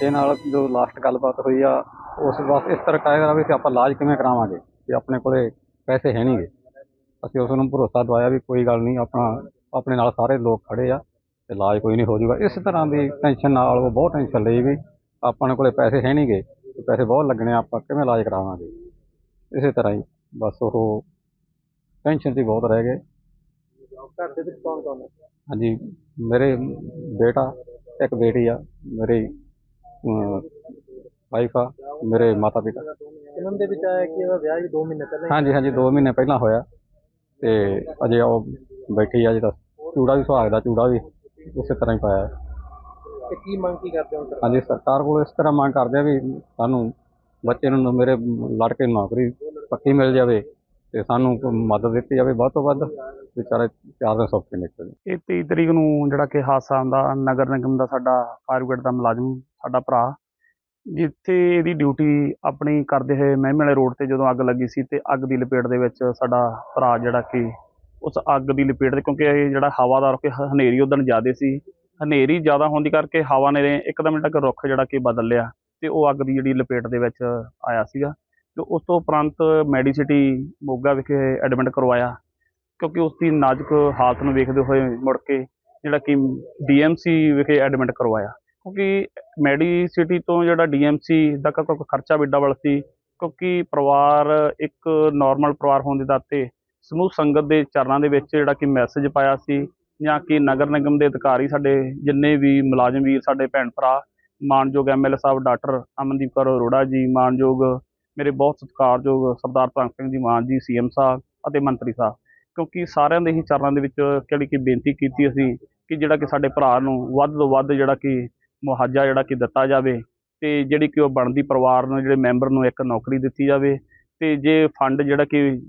ਸਾਡੇ ਨਾਲ ਜੋ ਲਾਸਟ ਗੱਲਬਾਤ ਹੋਈ ਆ ਉਸ ਬਸ ਇਸ ਤਰ੍ਹਾਂ ਕਹਿ ਵੀ ਅਸੀਂ ਆਪਾਂ ਇਲਾਜ ਕਿਵੇਂ ਕਰਾਵਾਂਗੇ ਕਿ ਆਪਣੇ ਕੋਲੇ ਪੈਸੇ ਹੈ ਨਹੀਂਗੇ ਅਸੀਂ ਉਸ ਨੂੰ ਭਰੋਸਾ ਦਵਾਇਆ ਵੀ ਕੋਈ ਗੱਲ ਨਹੀਂ ਆਪਣਾ ਆਪਣੇ ਨਾਲ ਸਾਰੇ ਲੋਕ ਖੜੇ ਆ ਤੇ ਇਲਾਜ ਕੋਈ ਨਹੀਂ ਹੋ ਜਾਊਗਾ ਇਸ ਤਰ੍ਹਾਂ ਦੀ ਟੈਨਸ਼ਨ ਨਾਲ ਉਹ ਬਹੁਤ ਟੈਨਸ਼ਨ ਲਈ ਵੀ ਆਪਣੇ ਕੋਲੇ ਪੈਸੇ ਹੈ ਨਹੀਂਗੇ ਤੇ ਪੈਸੇ ਬਹੁਤ ਲੱਗਣੇ ਆ, ਆਪਾਂ ਕਿਵੇਂ ਇਲਾਜ ਕਰਾਵਾਂਗੇ। ਇਸੇ ਤਰ੍ਹਾਂ ਹੀ ਬਸ ਉਹ ਟੈਨਸ਼ਨ 'ਚ ਬਹੁਤ ਰਹਿ ਗਏ। ਘਰ ਦੇ ਵਿੱਚ ਕੌਣ ਕੌਣ ਹੈ ਹਾਂਜੀ ਮੇਰੇ ਬੇਟਾ ਇੱਕ ਬੇਟੀ ਆ ਮੇਰੀ ਵਾਈਫ ਆ ਮੇਰੇ ਮਾਤਾ ਪਿਤਾ ਇਹਨਾਂ ਦੇ ਵਿੱਚ ਆਇਆ ਕਿ ਇਹਦਾ ਵਿਆਹ ਵੀ 2 ਮਹੀਨੇ ਪਹਿਲਾਂ ਹੀ ਹਾਂਜੀ ਹਾਂਜੀ 2 ਮਹੀਨੇ ਪਹਿਲਾਂ ਹੋਇਆ ਤੇ ਅਜੇ ਉਹ ਬੈਠੀ ਆ ਜਿਹਦਾ ਚੂੜਾ ਵੀ ਸੁਹਾਗ ਦਾ ਚੂੜਾ ਵੀ ਉਸੇ ਤਰ੍ਹਾਂ ਹੀ ਪਾਇਆ ਹੈ। ਤੇ ਕੀ ਮੰਗ ਕੀ ਕਰਦੇ ਹੋ ਸਰ ਹਾਂਜੀ ਸਰਕਾਰ ਕੋਲ ਇਸ ਤਰ੍ਹਾਂ ਮੰਗ ਕਰਦੇ ਆ ਵੀ ਸਾਨੂੰ ਬੱਚੇ ਨੂੰ ਮੇਰੇ ਲੜਕੇ ਨੂੰ ਨੌਕਰੀ ਪੱਕੀ ਮਿਲ ਜਾਵੇ ਤੇ ਸਾਨੂੰ ਕੋਈ ਮਦਦ ਦਿੱਤੀ ਜਾਵੇ ਵੱਧ ਤੋਂ ਵੱਧ ਵਿਚਾਰੇ ਚਾਰ ਦਿਨ ਸੌਖੇ ਨਿਕਲ। ਇਹ 23 ਤਰੀਕ ਨੂੰ ਜਿਹੜਾ ਕਿ ਹਾਦਸਾ ਆਉਂਦਾ ਨਗਰ ਨਿਗਮ ਦਾ ਸਾਡਾ ਫਾਇਰ ਬ੍ਰਿਗੇਡ ਦਾ ਮੁਲਾਜ਼ਮ ਸਾਡਾ ਭਰਾ, ਜਿੱਥੇ ਇਹਦੀ ਡਿਊਟੀ ਆਪਣੀ ਕਰਦੇ ਹੋਏ ਮਹਿਮੇ ਵਾਲੇ ਰੋਡ ਤੇ ਜਦੋਂ ਅੱਗ ਲੱਗੀ ਸੀ ਤੇ ਅੱਗ ਦੀ ਲਪੇਟ ਦੇ ਵਿੱਚ ਸਾਡਾ ਭਰਾ ਜਿਹੜਾ ਕਿ ਉਸ ਅੱਗ ਦੀ ਲਪੇਟ ਦੇ, ਕਿਉਂਕਿ ਇਹ ਜਿਹੜਾ ਹਵਾਦਾਰ ਕਿ ਹ- ਹਨੇਰੀ ਉਦਣ ਜ਼ਿਆਦੇ ਸੀ। ਹਨੇਰੀ ਜ਼ਿਆਦਾ ਹੋਣ ਦੀ ਕਰਕੇ ਹਵਾ ਨੇ ਇੱਕਦਮ ਤੱਕ ਰੁੱਖ ਜਿਹੜਾ ਕਿ ਬਦਲ ਲਿਆ ਤੇ ਉਹ ਅੱਗ ਦੀ ਜਿਹੜੀ ਲਪੇਟ ਦੇ ਵਿੱਚ ਆਇਆ ਸੀਗਾ। ਤੇ ਉਸ ਤੋਂ ਉਪਰੰਤ ਮੈਡੀਸਿਟੀ ਮੋਗਾ ਵਿਖੇ ਐਡਮਿਟ ਕਰਵਾਇਆ, ਕਿਉਂਕਿ ਉਸ ਦੀ ਨਾਜ਼ੁਕ ਹਾਲਤ ਨੂੰ ਵੇਖਦੇ ਹੋਏ ਮੁੜ ਕੇ ਜਿਹੜਾ ਕਿ ਡੀਐਮਸੀ ਵਿਖੇ ਐਡਮਿਟ ਕਰਵਾਇਆ। ਕਿਉਂਕਿ ਮੈਡੀਸਿਟੀ ਤੋਂ ਜਿਹੜਾ ਡੀਐਮਸੀ ਦਾ ਕ- ਕ- ਖਰਚਾ ਵੀ ਡਬਲ ਸੀ, ਕਿਉਂਕਿ ਪਰਿਵਾਰ ਇੱਕ ਨਾਰਮਲ ਪਰਿਵਾਰ ਹੋਣ ਦੇ ਦਾਤੇ ਸਮੂਹ ਸੰਗਤ ਦੇ ਚਰਨਾਂ ਦੇ ਵਿੱਚ ਜਿਹੜਾ ਕਿ ਮੈਸੇਜ ਪਾਇਆ ਸੀ ਜਾਂ ਕਿ ਨਗਰ ਨਿਗਮ ਦੇ ਅਧਿਕਾਰੀ ਸਾਡੇ ਜਿੰਨੇ ਵੀ ਮੁਲਾਜ਼ਮ ਵੀਰ ਸਾਡੇ ਭੈਣ ਭਰਾ, ਮਾਨਯੋਗ ਐਮਐਲਏ ਸਾਹਿਬ, ਡਾਕਟਰ ਅਮਨਦੀਪ ਕੌਰ ਅਰੋੜਾ ਜੀ, ਮਾਨਯੋਗ ਮੇਰੇ ਬਹੁਤ ਸਤਿਕਾਰਯੋਗ ਸਰਦਾਰ ਭਗਤ ਸਿੰਘ ਜੀ ਮਾਨ ਜੀ ਸੀਐਮ ਸਾਹਿਬ ਅਤੇ ਮੰਤਰੀ ਸਾਹਿਬ, ਕਿਉਂਕਿ ਸਾਰਿਆਂ ਦੇ ਹੀ ਚਰਨਾਂ ਦੇ ਵਿੱਚ ਜਿਹੜੀ ਕਿ ਬੇਨਤੀ ਕੀਤੀ ਅਸੀਂ ਕਿ ਜਿਹੜਾ ਕਿ ਸਾਡੇ ਭਰਾ ਨੂੰ ਵੱਧ ਤੋਂ ਵੱਧ ਜਿਹੜਾ ਕਿ ਮੁਆਵਜ਼ਾ ਜਿਹੜਾ ਕਿ ਦਿੱਤਾ ਜਾਵੇ ਤੇ ਜਿਹੜੀ ਕਿ ਉਹ ਬਣਦੀ ਪਰਿਵਾਰ ਨੂੰ ਜਿਹੜੇ ਮੈਂਬਰ ਨੂੰ ਇੱਕ ਨੌਕਰੀ ਦਿੱਤੀ ਜਾਵੇ ਤੇ ਜੇ ਫੰਡ ਜਿਹੜਾ ਕਿ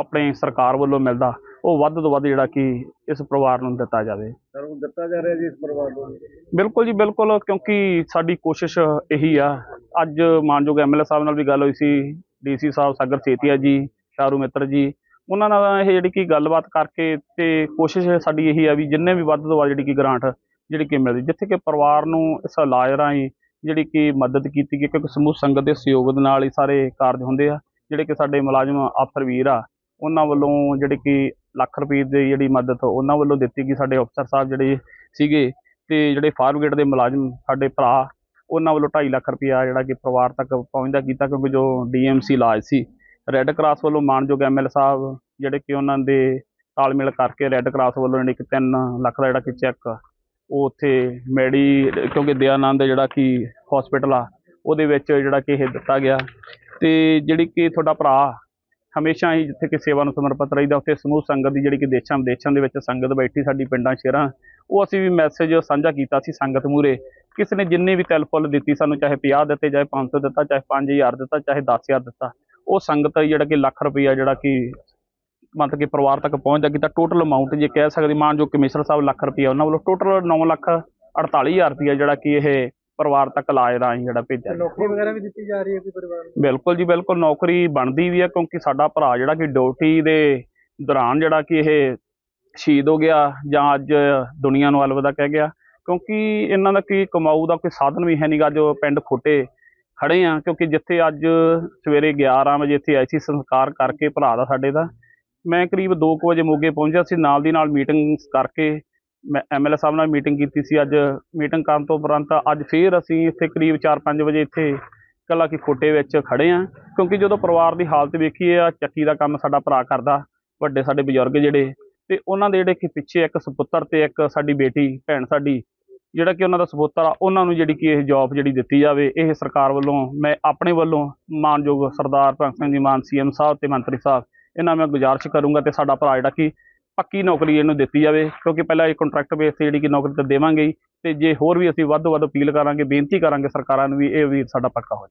ਆਪਣੇ ਸਰਕਾਰ ਵੱਲੋਂ ਮਿਲਦਾ ਉਹ ਵੱਧ ਤੋਂ ਵੱਧ ਜਿਹੜਾ ਕਿ ਇਸ ਪਰਿਵਾਰ ਨੂੰ ਦਿੱਤਾ ਜਾਵੇ। ਸਰ ਹੁਣ ਦਿੱਤਾ ਜਾ ਰਿਹਾ ਜੀ ਇਸ ਪਰਿਵਾਰ ਨੂੰ? ਬਿਲਕੁਲ ਜੀ ਬਿਲਕੁਲ ਕਿਉਂਕਿ ਸਾਡੀ ਕੋਸ਼ਿਸ਼ ਇਹੀ ਆ। ਅੱਜ ਮਾਨਯੋਗ ਐਮਐਲਏ ਸਾਹਿਬ ਨਾਲ ਵੀ ਗੱਲ ਹੋਈ ਸੀ ਡੀਸੀ ਸਾਹਿਬ ਸਾਗਰ ਸੇਤੀਆ ਜੀ ਸ਼ਾਰੂ ਮਿੱਤਰ ਜੀ। ਉਹਨਾਂ ਨਾਲ ਇਹ ਜਿਹੜੀ ਕਿ ਗੱਲਬਾਤ ਕਰਕੇ ਤੇ ਕੋਸ਼ਿਸ਼ ਸਾਡੀ ਇਹੀ ਆ ਵੀ ਜਿੰਨੇ ਵੀ ਵੱਧ ਤੋਂ ਵੱਧ ਜਿਹੜੀ ਕਿ ਗ੍ਰਾਂਟ ਜਿਹੜੀ ਕਿ ਮਿਲਦੀ, ਜਿੱਥੇ ਕਿ ਪਰਿਵਾਰ ਨੂੰ ਇਸ ਇਲਾਜ ਰਾਹੀਂ ਜਿਹੜੀ ਕਿ ਮਦਦ ਕੀਤੀ ਗਈ, ਕਿਉਂਕਿ ਸਮੂਹ ਸੰਗਤ ਦੇ ਸਹਿਯੋਗ ਦੇ ਨਾਲ ਹੀ ਸਾਰੇ ਕਾਰਜ ਹੁੰਦੇ ਆ। ਜਿਹੜੇ ਕਿ ਸਾਡੇ ਮੁਲਾਜ਼ਮ ਅਫਸਰ ਵੀਰ ਆ, ਉਹਨਾਂ ਵੱਲੋਂ ਜਿਹੜੇ ਕਿ ਲੱਖ ਰੁਪਏ ਦੀ ਜਿਹੜੀ ਮਦਦ ਉਹਨਾਂ ਵੱਲੋਂ ਦਿੱਤੀ ਗਈ, ਸਾਡੇ ਅਫਸਰ ਸਾਹਿਬ ਜਿਹੜੇ ਸੀਗੇ ਤੇ ਜਿਹੜੇ ਫਾਇਰ ਬ੍ਰਿਗੇਡ ਦੇ ਮੁਲਾਜ਼ਮ ਸਾਡੇ ਭਰਾ, ਉਹਨਾਂ ਵੱਲੋਂ 2.5 ਲੱਖ ਰੁਪਇਆ ਜਿਹੜਾ ਕਿ ਪਰਿਵਾਰ ਤੱਕ ਪਹੁੰਚਦਾ ਕੀਤਾ, ਕਿਉਂਕਿ ਜੋ ਡੀਐਮਸੀ ਇਲਾਜ ਸੀ, ਰੈੱਡ ਕਰਾਸ ਵੱਲੋਂ ਮਾਨਯੋਗ ਐਮਐਲ ਸਾਹਿਬ ਜਿਹੜੇ ਕਿ ਉਹਨਾਂ ਦੇ ਤਾਲਮੇਲ ਕਰਕੇ ਰੈੱਡ ਕਰਾਸ ਵੱਲੋਂ ਜਿਹੜੀ ਕਿ 3 ਲੱਖ ਦਾ ਜਿਹੜਾ ਕਿ ਚੈੱਕ ਉਹ ਉੱਥੇ ਮੈਡੀ, ਕਿਉਂਕਿ ਦਿਆਨੰਦ ਜਿਹੜਾ ਕਿ ਹਸਪੀਟਲ ਆ, ਉਹਦੇ ਵਿੱਚ ਜਿਹੜਾ ਕਿ ਇਹ ਦਿੱਤਾ ਗਿਆ। ਤੇ ਜਿਹੜੀ ਕਿ ਤੁਹਾਡਾ ਭਰਾ, ਹਮੇਸ਼ਾ ਹੀ ਜਿੱਥੇ ਕਿ ਸੇਵਾ ਨੂੰ ਸਮਰਪਿਤ ਰਹੀਦਾ, ਉੱਥੇ ਸਮੂਹ ਸੰਗਤ ਦੀ ਜਿਹੜੀ ਕਿ ਦੇਸ਼ਾਂ ਵਿਦੇਸ਼ਾਂ ਦੇ ਵਿੱਚ ਸੰਗਤ ਬੈਠੀ ਸਾਡੀ ਪਿੰਡਾਂ ਸ਼ਹਿਰਾਂ, ਉਹ ਅਸੀਂ ਵੀ ਮੈਸੇਜ ਸਾਂਝਾ ਕੀਤਾ ਸੀ ਸੰਗਤ ਮੂਰੇ ਕਿਸੇ ਨੇ ਜਿੰਨੇ ਵੀ ਤਿਲ ਫੁੱਲ ਦਿੱਤੀ ਸਾਨੂੰ, ਚਾਹੇ 50 ਦਿੱਤੇ, ਚਾਹੇ 500 ਦਿੱਤਾ, ਚਾਹੇ 5000 ਦਿੱਤਾ, ਚਾਹੇ 10000 ਦਿੱਤਾ, ਉਹ ਸੰਗਤ ਜਿਹੜਾ ਕਿ ਲੱਖ ਰੁਪਈਆ ਜਿਹੜਾ ਕਿ ਮਤਲਬ ਕਿ ਪਰਿਵਾਰ ਤੱਕ ਪਹੁੰਚਦਾ ਕੀਤਾ ਟੋਟਲ ਅਮਾਉਂਟ ਜੇ ਕਹਿ ਸਕਦੇ ਮਾਨ ਜੋ ਕਮਿਸ਼ਨਰ ਸਾਹਿਬ ਲੱਖ ਰੁਪਈਆ ਉਹਨਾਂ ਵੱਲੋਂ ਟੋਟਲ 9 ਲੱਖ 48000 ਰੁਪਈਆ ਜਿਹੜਾ ਕਿ ਇਹ ਪਰਿਵਾਰ ਤੱਕ ਇਲਾਜ ਰਾਹੀਂ ਜਿਹੜਾ ਭੇਜਿਆ। ਨੌਕਰੀ ਵਗੈਰਾ ਵੀ ਦਿੱਤੀ ਜਾ ਰਹੀ ਹੈ ਕੋਈ ਪਰਿਵਾਰ ਨੂੰ ਬਿਲਕੁਲ ਜੀ ਬਿਲਕੁਲ ਨੌਕਰੀ ਬਣਦੀ ਵੀ ਹੈ ਕਿਉਂਕਿ ਸਾਡਾ ਭਰਾ ਜਿਹੜਾ ਕਿ ਡਿਊਟੀ ਦੇ ਦੌਰਾਨ ਜਿਹੜਾ ਕਿ ਇਹ ਸ਼ਹੀਦ ਹੋ ਗਿਆ ਜਾਂ ਅੱਜ ਦੁਨੀਆ ਨੂੰ ਅਲਵਿਦਾ ਕਹਿ ਗਿਆ ਕਿਉਂਕਿ ਇਹਨਾਂ ਦਾ ਕੀ ਕਮਾਊ ਦਾ ਕੋਈ ਸਾਧਨ ਵੀ ਹੈ ਨਹੀਂਗਾ ਜੋ ਪਿੰਡ ਖੋਟੇ ਖੜੇ ਆ ਕਿਉਂਕਿ ਜਿੱਥੇ ਅੱਜ ਸਵੇਰੇ 11 ਵਜੇ ਇੱਥੇ ਆਈ ਸੀ ਸੰਸਕਾਰ ਕਰਕੇ ਭਰਾ ਦਾ ਸਾਡੇ ਦਾ ਮੈਂ ਕਰੀਬ 2 ਵਜੇ ਮੋਗੇ ਪਹੁੰਚਿਆ ਸੀ। ਨਾਲ ਦੀ ਨਾਲ ਮੀਟਿੰਗ ਕਰਕੇ ਮੈਂ ਐਮਐਲਏ ਸਾਹਿਬ ਨਾਲ ਮੀਟਿੰਗ ਕੀਤੀ ਸੀ। ਅੱਜ ਮੀਟਿੰਗ ਕਰਨ ਤੋਂ ਉਪਰੰਤ ਅੱਜ ਫੇਰ ਅਸੀਂ ਇੱਥੇ ਕਰੀਬ 4-5 ਵਜੇ ਇੱਥੇ ਕੱਲਾ ਕੀ ਖੋਟੇ ਵਿੱਚ ਖੜੇ ਆ। ਕਿਉਂਕਿ ਜਦੋਂ ਪਰਿਵਾਰ ਦੀ ਹਾਲਤ ਵੇਖੀਏ ਆ ਚੱਕੀ ਦਾ ਕੰਮ ਸਾਡਾ ਭਰਾ ਕਰਦਾ, ਵੱਡੇ ਸਾਡੇ ਬਜ਼ੁਰਗ ਜਿਹੜੇ, ਤੇ ਉਹਨਾਂ ਦੇ ਜਿਹੜੇ ਕਿ ਪਿੱਛੇ ਇੱਕ ਸੁਪੁੱਤਰ ਤੇ ਇੱਕ ਸਾਡੀ ਬੇਟੀ, ਭੈਣ ਸਾਡੀ, ਜਿਹੜਾ ਕਿ ਉਹਨਾਂ ਦਾ ਸੁਪੁੱਤਰ ਆ, ਉਹਨਾਂ ਨੂੰ ਜਿਹੜੀ ਕਿ ਇਹ ਜੌਬ ਜਿਹੜੀ ਦਿੱਤੀ ਜਾਵੇ, ਇਹ ਸਰਕਾਰ ਵੱਲੋਂ, ਮੈਂ ਆਪਣੇ ਵੱਲੋਂ ਮਾਨਯੋਗ ਸਰਦਾਰ ਭਗਤ ਸਿੰਘ ਜੀ ਮਾਨ ਸੀਐਮ ਸਾਹਿਬ ਤੇ ਮੰਤਰੀ ਸਾਹਿਬ ਇਹਨਾਂ ਮੈਂ ਗੁਜ਼ਾਰਿਸ਼ ਕਰੂੰਗਾ ਤੇ ਸਾਡਾ ਭਰਾ ਜਿਹੜਾ ਕਿ ਪੱਕੀ ਨੌਕਰੀ ਇਹਨੂੰ ਦਿੱਤੀ ਜਾਵੇ, ਕਿਉਂਕਿ ਪਹਿਲਾਂ ਇਹ ਕੰਟਰੈਕਟ ਬੇਸ ਤੇ ਜਿਹੜੀ ਕਿ ਨੌਕਰੀ ਤਾਂ ਦੇਵਾਂਗੇ ਹੀ, ਤੇ ਜੇ ਹੋਰ ਵੀ ਅਸੀਂ ਵੱਧ ਤੋਂ ਵੱਧ ਅਪੀਲ ਕਰਾਂਗੇ, ਬੇਨਤੀ ਕਰਾਂਗੇ ਸਰਕਾਰਾਂ ਨੂੰ ਵੀ ਇਹ ਵੀਰ ਸਾਡਾ ਪੱਕਾ ਹੋ ਜਾਵੇ।